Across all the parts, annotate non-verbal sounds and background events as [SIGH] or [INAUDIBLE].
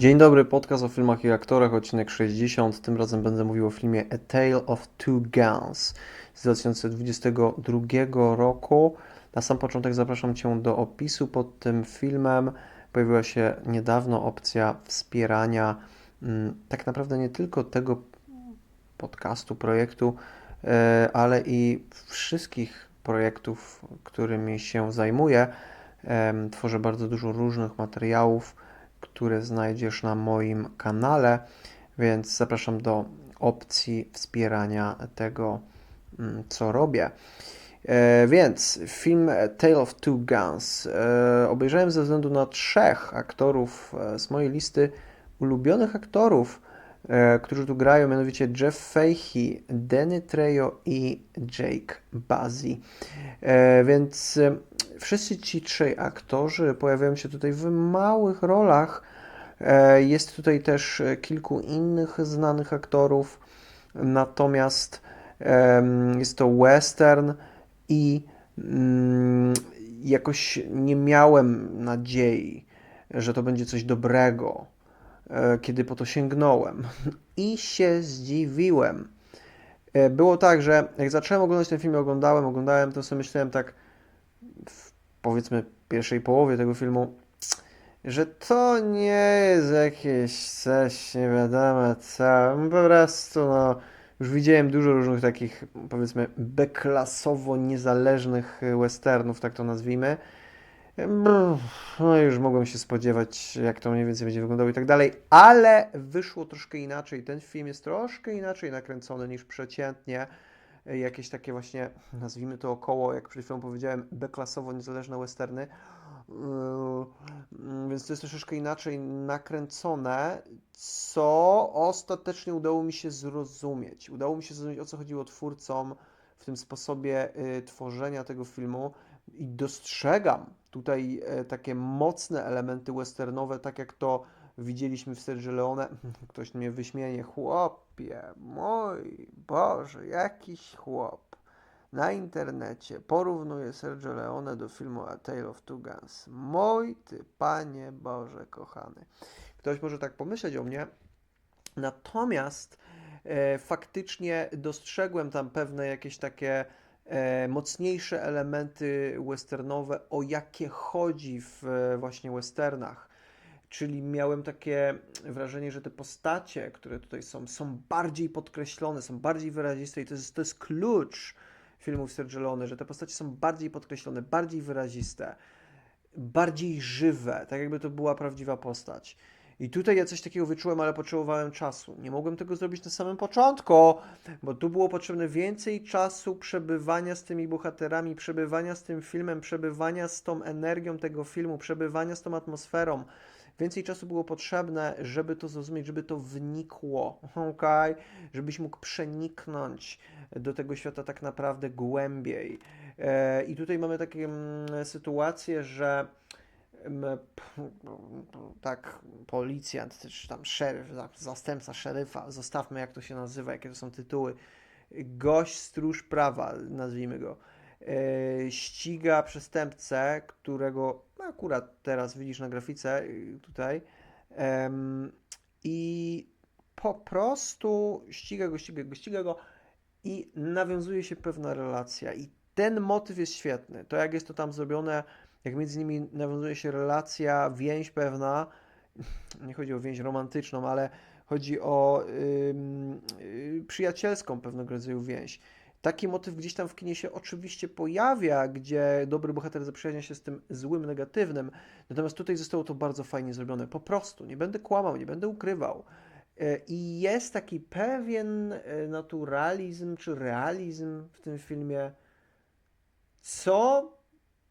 Dzień dobry, podcast o filmach i aktorach, odcinek 60. Tym razem będę mówił o filmie A Tale of Two Guns z 2022 roku. Na sam początek zapraszam Cię do opisu pod tym filmem. Pojawiła się niedawno opcja wspierania mm, tak naprawdę nie tylko tego podcastu, projektu, e, ale i wszystkich projektów, którymi się zajmuję. Tworzę bardzo dużo różnych materiałów, które znajdziesz na moim kanale, więc zapraszam do opcji wspierania tego, mm, co robię. E, Więc film Tale of Two Guns e, obejrzałem ze względu na trzech aktorów e, z mojej listy ulubionych aktorów, którzy tu grają, mianowicie Jeff Fahey, Danny Trejo i Jake Bazzi. E, Więc wszyscy ci trzej aktorzy pojawiają się tutaj w małych rolach. E, Jest tutaj też e, kilku innych znanych aktorów, natomiast jest to western i mm, jakoś nie miałem nadziei, że to będzie coś dobrego, e, kiedy po to sięgnąłem. [LAUGHS] I się zdziwiłem. Było tak, że jak zacząłem oglądać ten film, oglądałem, oglądałem, to sobie myślałem tak w powiedzmy pierwszej połowie tego filmu, że to nie jest jakieś coś nie wiadomo co. Po prostu no, już widziałem dużo różnych takich powiedzmy beklasowo niezależnych westernów, tak to nazwijmy. No już mogłem się spodziewać, jak to mniej więcej będzie wyglądało i tak dalej, ale wyszło troszkę inaczej. Ten film jest troszkę inaczej nakręcony niż przeciętnie. Jakieś takie właśnie, nazwijmy to około, jak przed chwilą powiedziałem, beklasowo niezależne westerny. Yy, Więc to jest troszeczkę inaczej nakręcone, co ostatecznie udało mi się zrozumieć. Udało mi się zrozumieć, o co chodziło twórcom w tym sposobie y, tworzenia tego filmu i dostrzegam tutaj e, takie mocne elementy westernowe, tak jak to widzieliśmy w Sergio Leone. [LAUGHS] Ktoś mnie wyśmieje, chłopie, mój Boże, jakiś chłop na internecie porównuje Sergio Leone do filmu A Tale of Two Guns. Mój ty, panie Boże kochany. Ktoś może tak pomyśleć o mnie, natomiast e, faktycznie dostrzegłem tam pewne jakieś takie e, mocniejsze elementy westernowe, o jakie chodzi w e, właśnie westernach. Czyli miałem takie wrażenie, że te postacie, które tutaj są, są bardziej podkreślone, są bardziej wyraziste i to jest, to jest klucz filmów Sergio że te postacie są bardziej podkreślone, bardziej wyraziste, bardziej żywe, tak jakby to była prawdziwa postać. I tutaj ja coś takiego wyczułem, ale potrzebowałem czasu. Nie mogłem tego zrobić na samym początku, bo tu było potrzebne więcej czasu przebywania z tymi bohaterami, przebywania z tym filmem, przebywania z tą energią tego filmu, przebywania z tą atmosferą. Więcej czasu było potrzebne, żeby to zrozumieć, żeby to wnikło, ok? Żebyś mógł przeniknąć do tego świata tak naprawdę głębiej. E, I tutaj mamy takie mm, sytuacje, że mm, tak, policjant, czy tam szeryf, za- zastępca szeryfa, zostawmy jak to się nazywa, jakie to są tytuły, gość stróż prawa, nazwijmy go, e, ściga przestępcę, którego akurat teraz widzisz na grafice y, tutaj i po prostu ściga go, ściga go, ściga go i nawiązuje się pewna relacja i ten motyw jest świetny. To jak jest to tam zrobione, jak między nimi nawiązuje się relacja, więź pewna, [LAUGHS] nie chodzi o więź romantyczną, ale chodzi o ym, y, przyjacielską pewnego rodzaju więź. Taki motyw gdzieś tam w kinie się oczywiście pojawia, gdzie dobry bohater zaprzyjaźnia się z tym złym, negatywnym. Natomiast tutaj zostało to bardzo fajnie zrobione. Po prostu, nie będę kłamał, nie będę ukrywał. E, I jest taki pewien e, naturalizm czy realizm w tym filmie, co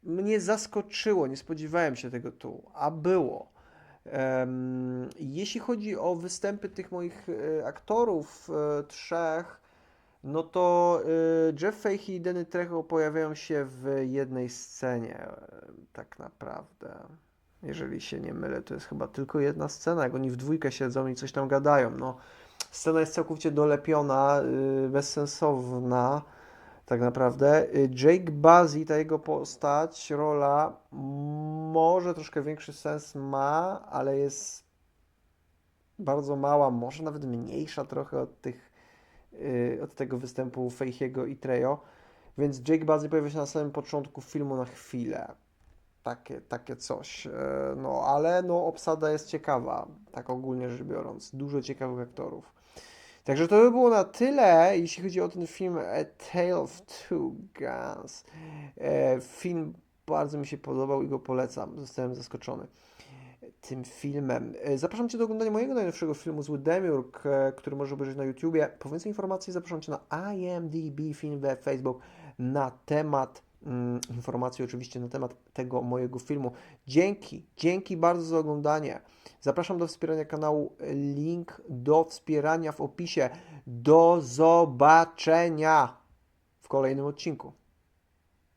mnie zaskoczyło. Nie spodziewałem się tego tu, a było. Jeśli chodzi o występy tych moich e, aktorów, trzech, no to e, Jeff Fahey i Danny Trejo pojawiają się w jednej scenie, e, tak naprawdę. Jeżeli się nie mylę, to jest chyba tylko jedna scena, jak oni w dwójkę siedzą i coś tam gadają. No, scena jest całkowicie dolepiona, y, bezsensowna, tak naprawdę. Y, Jake Bazzi, ta jego postać, rola, może troszkę większy sens ma, ale jest bardzo mała, może nawet mniejsza trochę od tych, y, od tego występu Feichiego i Trejo, więc Jake Buzzey pojawia się na samym początku filmu na chwilę. Takie, takie coś. E, No, ale no, obsada jest ciekawa, tak ogólnie rzecz biorąc. Dużo ciekawych aktorów. Także to by było na tyle, jeśli chodzi o ten film A Tale of Two Guns. E, Film bardzo mi się podobał i go polecam. Zostałem zaskoczony tym filmem. E, Zapraszam Cię do oglądania mojego najnowszego filmu Zły Demiurg, e, który możesz obejrzeć na YouTubie. Po więcej informacji zapraszam Cię na IMDb Film we Facebook na temat mm, informacji oczywiście na temat tego mojego filmu. Dzięki, dzięki bardzo za oglądanie. Zapraszam do wspierania kanału. Link do wspierania w opisie. Do zobaczenia w kolejnym odcinku.